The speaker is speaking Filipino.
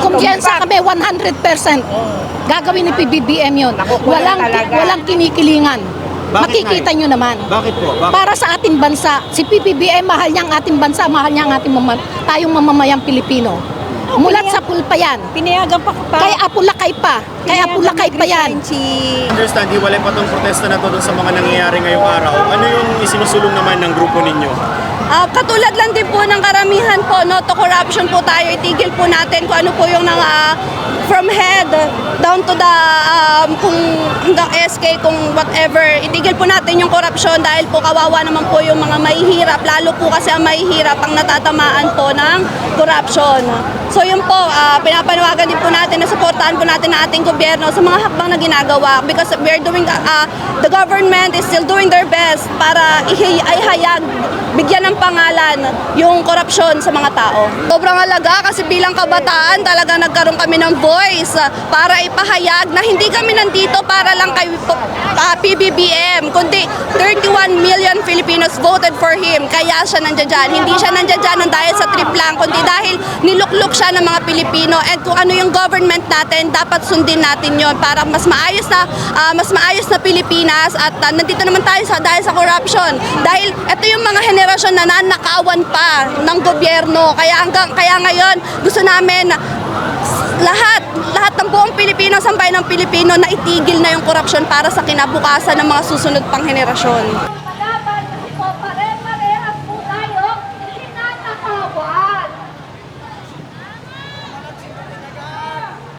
Kumpiyansa kami 100%. Gagawin ni PBBM yun. Walang, walang kinikilingan. Bakit, Makikita nyo naman. Bakit po? Bakit? Para sa ating bansa, si PBBM mahal niya ang ating bansa, mahal niya ang ating mama, tayong mamamayang Pilipino. Mulat sa pulpa yan. Pinayagan pa pa. Kaya apulakay pa. Kaya apulakay pa yan. Si understand, hiwalay pa tong protesta na to dun sa mga nangyayari ngayong araw. Ano yung isinusulong naman ng grupo ninyo? Ah, katulad lang din po ng karamihan po, no, to corruption po tayo, itigil po natin kung ano po yung nang, ah, from head down to the um, kung hanggang SK, kung whatever, itigil po natin yung corruption dahil po kawawa naman po yung mga mahihirap, lalo po kasi ang mahihirap ang natatamaan po ng corruption. So yun po, ah, pinapanawagan din po natin na supportahan po natin ang ating gobyerno sa mga hakbang na ginagawa because we're doing, ah, the government is still doing their best para ihayag, bigyan ng pangalan yung korupsyon sa mga tao. Sobrang halaga kasi bilang kabataan talaga nagkaroon kami ng voice para ipahayag na hindi kami nandito para lang kay ah, PBBM, kundi 31 million Filipinos voted for him. Kaya siya nandiyan dyan. Hindi siya nandiyan dyan ng dahil sa trip lang, kundi dahil nilukluk siya ng mga Pilipino and kung ano yung government natin, dapat sundin natin yon para mas maayos na ah, mas maayos na Pilipinas at ah, nandito naman tayo sa dahil sa corruption. Dahil ito yung mga henerasyon na nanakawan pa ng gobyerno. Kaya hanggang kaya ngayon gusto namin lahat, lahat ng buong Pilipino, sampay ng Pilipino na itigil na yung korupsyon para sa kinabukasan ng mga susunod pang henerasyon.